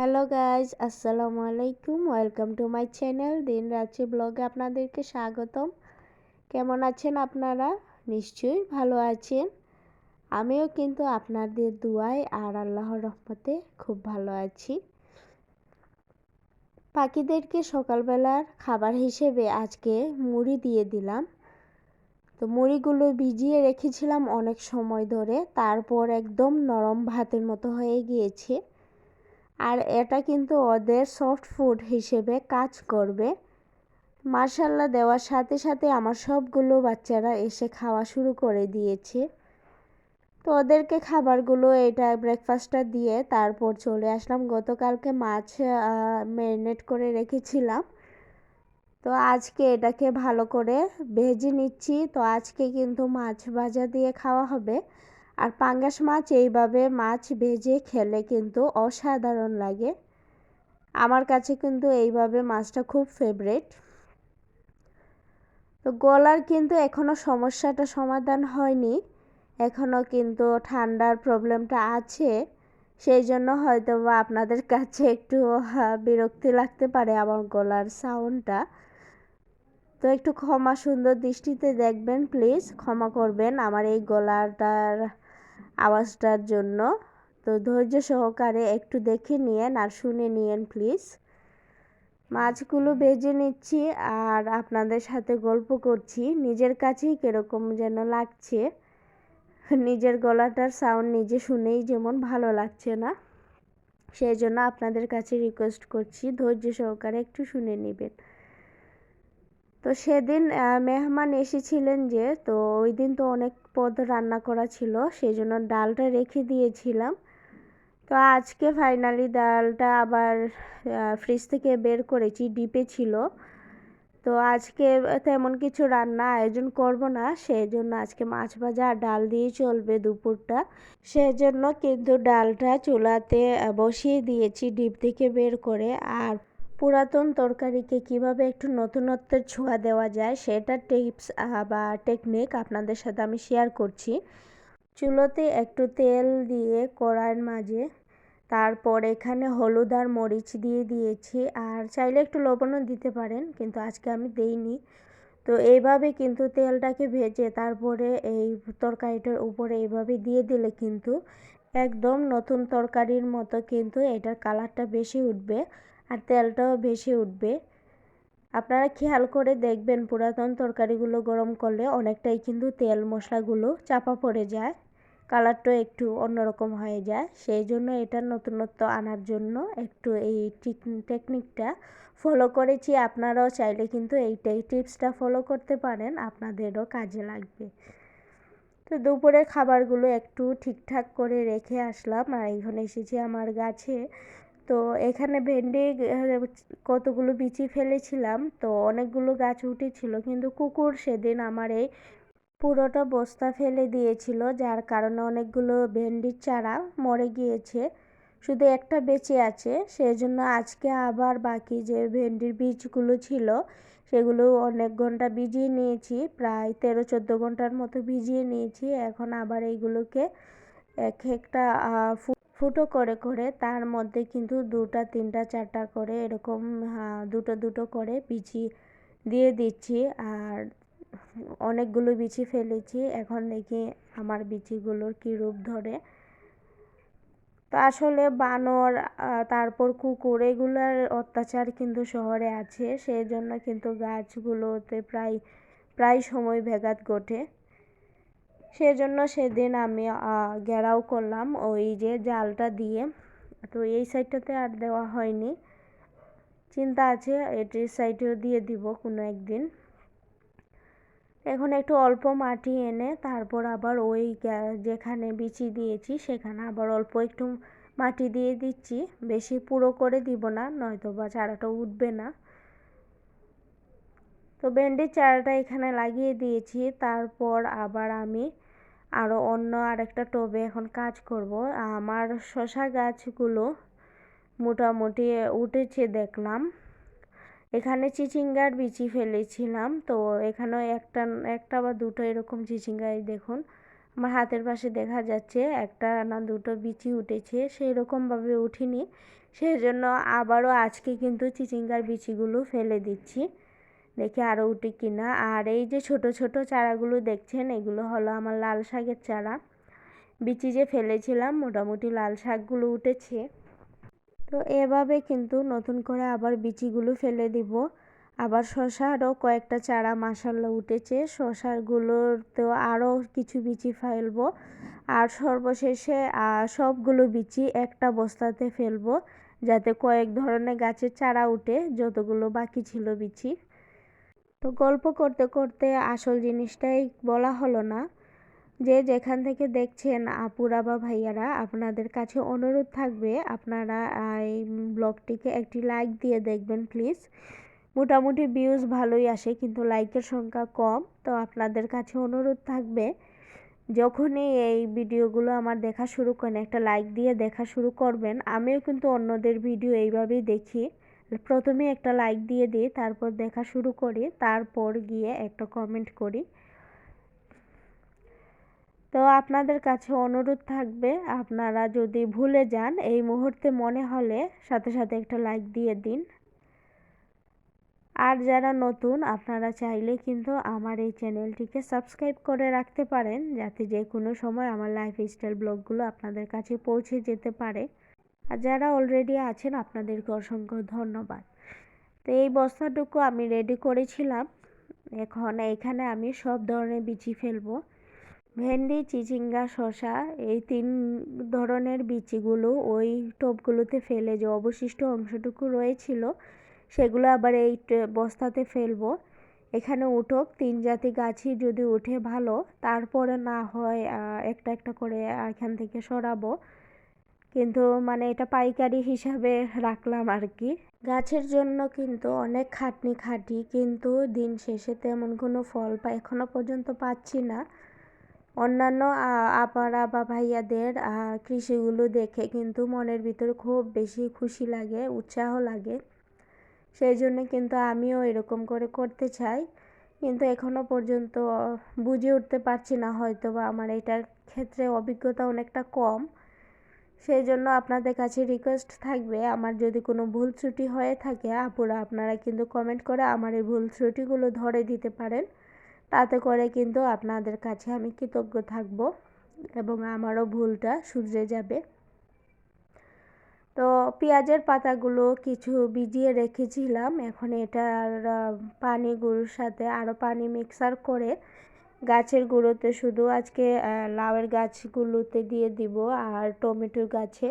Hello guys আসসালামু আলাইকুম welcome to my channel দিন রাত্রি ব্লগে আপনাদেরকে স্বাগতম। কেমন আছেন আপনারা? নিশ্চয়ই ভালো আছেন। আমিও কিন্তু আপনাদের দুয়ায় আর আল্লাহর রহমতে খুব ভালো আছি। পাখিদেরকে সকালবেলার খাবার হিসেবে আজকে মুড়ি দিয়ে দিলাম। তো মুড়িগুলো ভিজিয়ে রেখেছিলাম অনেক সময় ধরে, তারপর একদম নরম ভাতের মতো হয়ে গিয়েছে। আর এটা কিন্তু ওদের সফট ফুড হিসেবে কাজ করবে। মার্শাল্লাহ দেওয়ার সাথে সাথে আমার সবগুলো বাচ্চারা এসে খাওয়া শুরু করে দিয়েছে। তো ওদেরকে খাবারগুলো এটা ব্রেকফাস্টটা দিয়ে তারপর চলে আসলাম। গতকালকে মাছ ম্যারিনেট করে রেখেছিলাম। তো আজকে এটাকে ভালো করে ভেজে নিচ্ছি। তো আজকে কিন্তু মাছ ভাজা দিয়ে খাওয়া হবে। আর পাঙ্গাস মাছ এইভাবে মাছ ভেজে খেলে কিন্তু অসাধারণ লাগে। আমার কাছে কিন্তু এইভাবে মাছটা খুব ফেভারেট তো গলার কিন্তু এখনও সমস্যাটা সমাধান হয়নি। এখনও কিন্তু ঠান্ডার প্রবলেমটা আছে। সেই জন্য হয়তো বা আপনাদের কাছে একটু বিরক্তি লাগতে পারে আমার গলার সাউন্ডটা তো একটু ক্ষমা সুন্দর দৃষ্টিতে দেখবেন প্লিজ ক্ষমা করবেন আমার এই গলাটার আওয়াজটার জন্য। তো ধৈর্য সহকারে একটু দেখে নিয়েন আর শুনে নিয়েন প্লিজ। মাছগুলো ভেজে নিচ্ছি আর আপনাদের সাথে গল্প করছি। নিজের কাছেই কীরকম যেন লাগছে। নিজের গলাটার সাউন্ড নিজে শুনেই যেমন ভালো লাগছে না। সেই জন্য আপনাদের কাছে রিকোয়েস্ট করছি, ধৈর্য সহকারে একটু শুনে নেবেন। তো সেদিন মেহমান এসেছিলেন যে, তো ওই দিন তো অনেক পদ রান্না করা ছিল সেই জন্য ডালটা রেখে দিয়েছিলাম। তো আজকে ফাইনালি ডালটা আবার ফ্রিজ থেকে বের করেছি, ডিপে ছিল। তো আজকে তেমন কিছু রান্না আয়োজন করব না সেই জন্য আজকে মাছ ভাজা আর ডাল দিয়েই চলবে দুপুরটা। সেজন্য কিন্তু ডালটা চুলাতে বসিয়ে দিয়েছি, ডিপ থেকে বের করে। আর পুরাতন তরকারিকে কীভাবে একটু নতুনত্বের ছোঁয়া দেওয়া যায় সেটা টিপস বা টেকনিক আপনাদের সাথে আমি শেয়ার করছি। চুলোতে একটু তেল দিয়ে কড়াইয়ের মাঝে, তারপর এখানে হলুদ আর মরিচ দিয়ে দিয়েছি। আর চাইলে একটু লবণও দিতে পারেন, কিন্তু আজকে আমি দেইনি। তো এইভাবে কিন্তু তেলটাকে ভেজে তারপরে এই তরকারিটার উপরে এইভাবে দিয়ে দিলে কিন্তু একদম নতুন তরকারির মতো কিন্তু এটার কালারটা বেশি উঠবে। আর তেলটাও বেশি উঠবে। আপনারা খেয়াল করে দেখবেন পুরাতন তরকারিগুলো গরম করলে অনেকটাই কিন্তু তেল মশলাগুলো চাপা পড়ে যায় কালারটা একটু অন্যরকম হয়ে যায়। সেই জন্য এটা নতুনত্ব আনার জন্য একটু এই টেকনিকটা ফলো করেছি। আপনারাও চাইলে কিন্তু এই টিপসটা ফলো করতে পারেন, আপনাদেরও কাজে লাগবে। তো দুপুরের খাবারগুলো একটু ঠিকঠাক করে রেখে আসলাম আর এখানে এসেছি আমার গাছে। তো এখানে ভেন্ডি কতগুলো বিচি ফেলেছিলাম। তো অনেকগুলো গাছ উঠেছিল, কিন্তু কুকুর সেদিন আমার এই পুরোটা বস্তা ফেলে দিয়েছিল, যার কারণে অনেকগুলো ভেন্ডির চারা মরে গিয়েছে। শুধু একটা বেঁচে আছে সেই জন্য আজকে আবার বাকি যে ভেন্ডির বীজগুলো ছিল, সেগুলো অনেক ঘণ্টা ভিজিয়ে নিয়েছি, প্রায় তেরো চোদ্দ ঘণ্টার মতো ভিজিয়ে নিয়েছি। এখন আবার এইগুলোকে এক একটা ফুটো করে করে তার মধ্যে কিন্তু দুটা, তিনটা, চারটা করে এরকম দুটো দুটো করে বিচি দিয়ে দিচ্ছি। আর অনেকগুলো বিচি ফেলেছি। এখন দেখি আমার বিচিগুলোর কী রূপ ধরে। তো আসলে বানর তারপর কুকুর এগুলোর অত্যাচার কিন্তু শহরে আছে। সেই জন্য কিন্তু গাছগুলোতে প্রায় প্রায় সময় ভেগাত ঘটে। সেজন্য সেদিন আমি ঘেরাও করলাম ওই যে জালটা দিয়ে। তো এই সাইডটাতে আর দেওয়া হয়নি। চিন্তা আছে এটির সাইডেও দিয়ে দিব কোনো একদিন। এখন একটু অল্প মাটি এনে তারপর আবার ওই যেখানে বিচি দিয়েছি সেখানে আবার অল্প একটু মাটি দিয়ে দিচ্ছি। বেশি পুরো করে দিব না নয়তো বা চারাটা উঠবে না। তো ভেন্ডির চারাটা এখানে লাগিয়ে দিয়েছি। তারপর আবার আমি আরও অন্য আরেকটা টবে এখন কাজ করব। আমার শশা গাছগুলো মোটামুটি উঠেছে দেখলাম। এখানে চিচিঙ্গার বিচি ফেলেছিলাম। তো এখানেও একটা একটা বা দুটো এরকম চিচিঙ্গাই দেখুন। আমার হাতের পাশে দেখা যাচ্ছে একটা না দুটো বিচি উঠেছে। সেই রকমভাবে উঠিনি। সেই জন্য আবারও আজকে কিন্তু চিচিঙ্গার বিচিগুলো ফেলে দিচ্ছি। দেখি আরও উঠে কিনা। আর এই যে ছোট ছোট চারাগুলো দেখছেন, এগুলো হলো আমার লাল শাকের চারা। বিচি যে ফেলেছিলাম, মোটামুটি লাল শাকগুলো উঠেছে। তো এভাবে কিন্তু নতুন করে আবার বিচিগুলো ফেলে দিব। আবার শশারও কয়েকটা চারা মাসাল্লা উঠেছে। শশারগুলোর তো আরও কিছু বিচি ফেলব। আর সর্বশেষে সবগুলো বিচি একটা বস্তাতে ফেলব, যাতে কয়েক ধরনের গাছের চারা উঠে, যতগুলো বাকি ছিল বিচি। তো গল্প করতে করতে আসল জিনিসটাই বলা হলো না। যে যেখান থেকে দেখছেন আপুরা বা ভাইয়ারা, আপনাদের কাছে অনুরোধ থাকবে আপনারা এই ব্লগটিকে একটি লাইক দিয়ে দেখবেন প্লিজ মোটামুটি ভিউজ ভালোই আসে কিন্তু লাইকের সংখ্যা কম, তো আপনাদের কাছে অনুরোধ থাকবে যখনই এই ভিডিওগুলো আমার দেখা শুরু করেন, একটা লাইক দিয়ে দেখা শুরু করবেন। আমিও কিন্তু অন্যদের ভিডিও এইভাবেই দেখি। প্রথমে একটা লাইক দিয়ে দিই তারপর দেখা শুরু করি, তারপর গিয়ে একটা কমেন্ট করি। তো আপনাদের কাছে অনুরোধ থাকবে, আপনারা যদি ভুলে যান, এই মুহূর্তে মনে হলে সাথে সাথে একটা লাইক দিয়ে দিন। আর যারা নতুন, আপনারা চাইলে কিন্তু আমার এই চ্যানেলটিকে সাবস্ক্রাইব করে রাখতে পারেন, যাতে যে কোনো সময় আমার লাইফস্টাইল ব্লগগুলো আপনাদের কাছে পৌঁছে যেতে পারে। আর যারা অলরেডি আছেন, আপনাদেরকে অসংখ্য ধন্যবাদ। তো এই বস্তাটুকু আমি রেডি করেছিলাম। এখন এখানে আমি সব ধরনের বিচি ফেলব। ভেন্ডি, চিচিঙ্গা শশা এই তিন ধরনের বিচিগুলো ওই টোপগুলোতে ফেলে যে অবশিষ্ট অংশটুকু রয়েছিল, সেগুলো আবার এই বস্তাতে ফেলব। এখানে উঠোক, তিন জাতি গাছই যদি উঠে ভালো, তারপরে না হয় একটা একটা করে এখান থেকে সরাবো। কিন্তু মানে এটা পাইকারি হিসাবে রাখলাম আর কি গাছের জন্য কিন্তু অনেক খাটনি খাটি, কিন্তু দিন শেষে তেমন কোনো ফল পা এখনও পর্যন্ত পাচ্ছি না। অন্যান্য আপারা বা ভাইয়াদের কৃষিগুলো দেখে কিন্তু মনের ভিতরে খুব বেশি খুশি লাগে, উৎসাহ লাগে। সেই জন্য কিন্তু আমিও এরকম করে করতে চাই। কিন্তু এখনও পর্যন্ত বুঝে উঠতে পারছি না হয়তো বা আমার এটার ক্ষেত্রে অভিজ্ঞতা অনেকটা কম। সেই জন্য আপনাদের কাছে রিকোয়েস্ট থাকবে, আমার যদি কোনো ভুল ত্রুটি হয়ে থাকে, আপুরা আপনারা কিন্তু কমেন্ট করে আমার এই ভুল ত্রুটিগুলো ধরে দিতে পারেন। তাতে করে কিন্তু আপনাদের কাছে আমি কৃতজ্ঞ থাকব এবং আমারও ভুলটা শুধরে যাবে। তো পেঁয়াজের পাতাগুলো কিছু ভিজিয়ে রেখেছিলাম, এখন এটার পানি গুঁড়োর সাথে আরও পানি মিক্সার করে গাছের গুঁড়োতে শুধু আজকে লাউয়ের গাছগুলোতে দিয়ে দিব আর টমেটোর গাছে।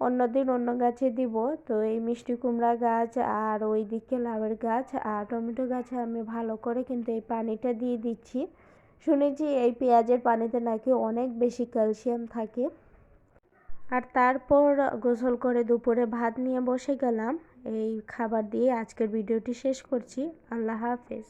অন্যদিন অন্য গাছে দিব। তো এই মিষ্টি কুমড়া গাছ আর ওই দিকে লাউয়ের গাছ আর টমেটো গাছে আমি ভালো করে কিন্তু এই পানিটা দিয়ে দিচ্ছি। শুনেছি এই পেঁয়াজের পানিতে নাকি অনেক বেশি ক্যালসিয়াম থাকে। আর তারপর গোসল করে দুপুরে ভাত নিয়ে বসে গেলাম। এই খাবার দিয়ে আজকের ভিডিওটি শেষ করছি। আল্লাহ হাফেজ।